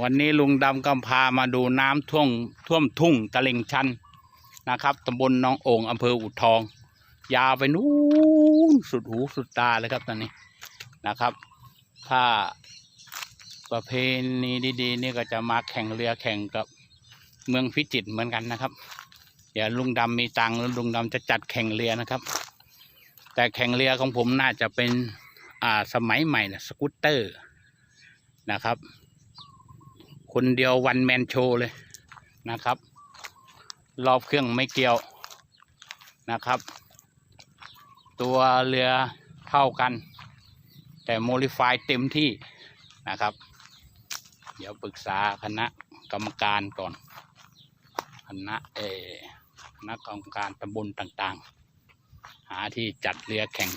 วันนี้ลุงดำกำพามาดูน้ำท่วมท่วมทุ่งตะเลงชันนะครับตำบลหนองโอ่งอำเภออุทอง ยาวไปนู้นสุดหูสุดตาเลยครับตอนนี้นะครับ ถ้าประเพณีดีๆนี่ก็จะมาแข่งเรือแข่งกับเมืองพิจิตรเหมือนกันนะครับ เดี๋ยวลุงดำมีตังค์แล้วลุงดำจะจัดแข่งเรือนะครับ แต่แข่งเรือของผมน่าจะเป็นอ่าสมัยใหม่นะสกูตเตอร์นะครับ คนเดียววันแมนโชเลยนะครับ รอบเครื่องไม่เกี่ยวนะครับ ตัวเรือเท่ากัน แต่โมดิฟายเต็มที่นะครับ เดี๋ยวปรึกษาคณะกรรมการก่อน คณะเออคณะกรรมการตำบลต่างๆ หาที่จัดเรือแข่ง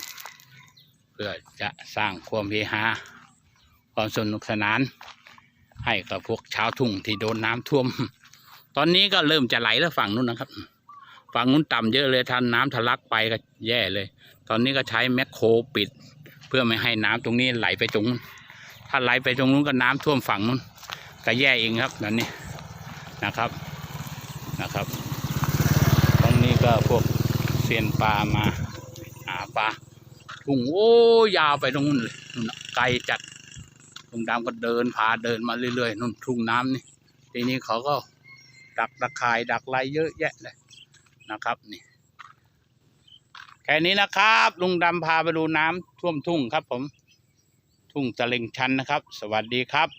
เพื่อจะสร้างความเฮฮาความสนุกสนาน ให้กับพวกชาวทุ่งที่โดนน้ำท่วม ตอนนี้ก็เริ่มจะไหลแล้วฝั่งนู้นนะครับ ฝั่งนู้นต่ำเยอะเลยถ้าน้ำทะลักไปก็แย่เลย ตอนนี้ก็ใช้แมคโครปิด เพื่อไม่ให้น้ำตรงนี้ไหลไปตรงนู้นถ้าไหลไปตรงนู้นก็น้ำท่วมฝั่งนู้นก็แย่เองครับตอนนี้นะครับนะครับตรงนี้ก็พวกเซียนปลามาหาปลาทุ่งโอ้ยาวไปตรงนู้นเลยไกลจัด ลุงดำก็เดินพาเดินมาเรื่อยๆนู่นทุ่งน้ำนี่ทีนี้เขาก็ดักตะข่ายดักไรเยอะแยะเลยนะครับนี่แค่นี้นะครับ ลุงดำพาไปดูน้ำท่วมทุ่งครับผม ทุ่งตะเลงชันนะครับ สวัสดีครับ